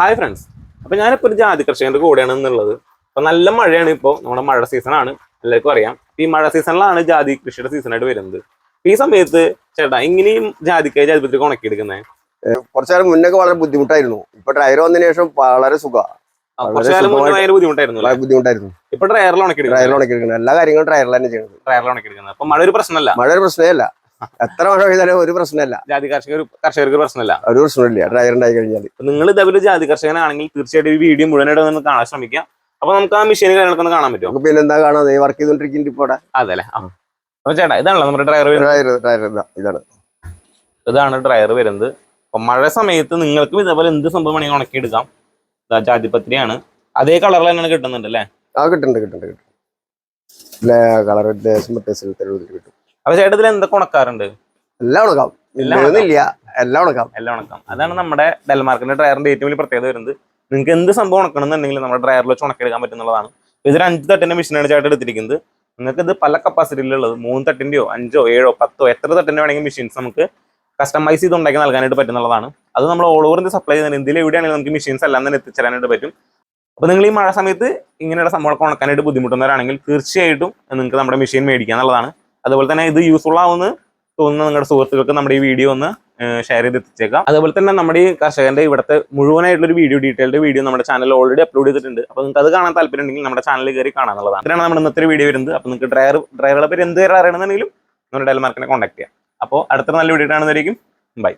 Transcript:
Hi friends അപ്പൊ ഞാനിപ്പോ ഒരു ജാതി കർഷകന്റെ കൂടെയാണ് എന്നുള്ളത് അപ്പൊ നല്ല മഴയാണ് ഇപ്പോൾ നമ്മുടെ മഴ സീസണാണ് ആണ്. എല്ലാവർക്കും അറിയാം. ഈ മഴ സീസണിലാണ് ജാതി കൃഷിയുടെ സീസണായിട്ട് വരുന്നത്. ഈ സമയത്ത് ചേട്ടാ ഇങ്ങനെയും ജാതിക്കായി ജാതിപത്രിക ഉണക്കിയെടുക്കുന്നത് കുറച്ചു നേരം മുന്നൊക്കെ വളരെ ബുദ്ധിമുട്ടായിരുന്നു. ഇപ്പൊ ഡ്രയർ വന്നതിന് ശേഷം വളരെ സുഖമാണ് ബുദ്ധിമുട്ടായിരുന്നു ഇപ്പൊ ഡ്രയറിൽ ഉണക്കി ഡ്രയറിൽ ഉണക്കിയെടുക്കുന്നത്. എല്ലാ കാര്യങ്ങളും ഡ്രയറിൽ തന്നെ ചെയ്യുന്നത് ഡ്രയറിൽ ഉണക്കി അപ്പൊ മഴ ഒരു പ്രശ്നമല്ല. മഴ ഒരു പ്രശ്നമല്ല എത്ര മഴ പെയ്താലും ഒരു പ്രശ്നമല്ല. ജാതി കർഷകർ കർഷകർക്ക് പ്രശ്നമല്ല. ഒരു പ്രശ്നമില്ല. ഡ്രയർ ഉണ്ടായി കഴിഞ്ഞാൽ നിങ്ങൾ ഇതേപോലെ ജാതി കർഷകനാണെങ്കിൽ തീർച്ചയായിട്ടും ഈ വീഡിയോ മുഴുവനായിട്ട് ഒന്ന് കാണാൻ ശ്രമിക്കുക. അപ്പൊ നമുക്ക് ആ മെഷീൻ കാര്യങ്ങളൊക്കെ ഒന്ന് കാണാൻ പറ്റും പിന്നെ എന്താ കാണാതെ വർക്ക് ചെയ്തോണ്ടിരിക്കുന്നുണ്ട് ഇപ്പൊ അതല്ലേ. അപ്പൊ ചേട്ടാ ഇതാണല്ലോ നമ്മുടെ ഡ്രൈവർ ഡ്രയർ ഡ്രൈവർ ഇതാണ്. ഇതാണ് ഡ്രൈവർ വരുന്നത്. അപ്പൊ മഴ സമയത്ത് നിങ്ങൾക്കും ഇതേപോലെ എന്ത് സംഭവം വേണമെങ്കിൽ ഉണക്കിയെടുക്കാം. ഇതാ ജാതിപത്രിയാണ് അതേ കളറിൽ തന്നെയാണ് കിട്ടുന്നുണ്ട് അല്ലേ? ആ കിട്ടുന്നുണ്ട് കിട്ടുന്നുണ്ട് കിട്ടും കളർ വ്യത്യാസം വ്യത്യാസം കിട്ടും. അപ്പൊ ചേട്ടത്തിൽ എന്തൊക്കെ ഉണക്കാറുണ്ട്? എല്ലാം ഉണക്കാം. എല്ലാം എല്ലാം ഉണക്കാം. എല്ലാം ഉണക്കാം. അതാണ് നമ്മുടെ ഡെൽമാർക്കിന്റെ ഡ്രയറിന്റെ ഏറ്റവും വലിയ പ്രത്യേകത വരുന്നത്. നിങ്ങൾക്ക് എന്ത് സംഭവം ഉണക്കണം എന്നുണ്ടെങ്കിൽ നമ്മുടെ ഡ്രയറിൽ വെച്ച് ഉണക്കിയെടുക്കാൻ പറ്റുന്നതാണ് ഇതൊരു അഞ്ച് തട്ടിന്റെ മെഷീനാണ് ചേട്ടൻ എടുത്തിരിക്കുന്നത്. നിങ്ങൾക്ക് ഇത് പല കപ്പാസിറ്റിയിലുള്ളത് മൂന്ന് തട്ടിന്റെയോ അഞ്ചോ ഏഴോ പത്തോ എത്ര തട്ടിന്റെ വേണമെങ്കിൽ മെഷീൻസ് നമുക്ക് കസ്റ്റമൈസ് ചെയ്ത് ഉണ്ടാക്കി നൽകാനായിട്ട് പറ്റുന്നതാണ് അത് നമ്മൾ ഓൾ ഓവർ ഇന്ത്യ സപ്ലൈ ചെയ്യുന്നത് ഇന്ത്യയിൽ എവിടെയാണെങ്കിലും നമുക്ക് മെഷീൻസ് എല്ലാം തന്നെ എത്തിച്ചേരാനായിട്ട് പറ്റും. അപ്പോൾ നിങ്ങൾ ഈ മഴ സമയത്ത് ഇങ്ങനെയുള്ള സംഭവം ഉണക്കാനായിട്ട് ബുദ്ധിമുട്ടുന്നവരാണെങ്കിൽ തീർച്ചയായിട്ടും നിങ്ങൾക്ക് നമ്മുടെ മെഷീൻ മേടിക്കുക എന്നുള്ളതാണ് അതുപോലെ തന്നെ ഇത് യൂസ്ഫുൾ ആവുമെന്ന് തോന്നുന്ന നിങ്ങളുടെ സുഹൃത്തുക്കൾക്ക് നമ്മുടെ ഈ വീഡിയോ ഒന്ന് ഷെയർ ചെയ്ത് എത്തിച്ചേക്കാം. അതുപോലെ തന്നെ നമ്മുടെ ഈ കർഷകന്റെ ഇവിടുത്തെ മുഴുവനായിട്ടുള്ള ഒരു വീഡിയോ ഡീറ്റെയിൽഡ് വീഡിയോ നമ്മുടെ ചാനൽ ഓൾറെഡി അപ്ലോഡ് ചെയ്തിട്ടുണ്ട്. അപ്പോൾ നിങ്ങൾക്ക് അത് കാണാൻ താല്പര്യം ഉണ്ടെങ്കിൽ നമ്മുടെ ചാനലിൽ കയറി കാണാനുള്ളതാണ് ഇത്രയാണ് നമ്മുടെ ഇന്നത്തെ വീഡിയോ വരുന്നത്. അപ്പോൾ നിങ്ങൾക്ക് ഡ്രയർ ഡ്രൈവറുടെ പേര് എന്ത് പേര് അറിയണമെന്നുണ്ടെങ്കിലും നമ്മുടെ ഡെൽമാർക്കിനെ കോൺടാക്ട് ചെയ്യാം. അപ്പോൾ അടുത്ത നല്ല വീഡിയോ കാണുന്നതായിരിക്കും ബൈ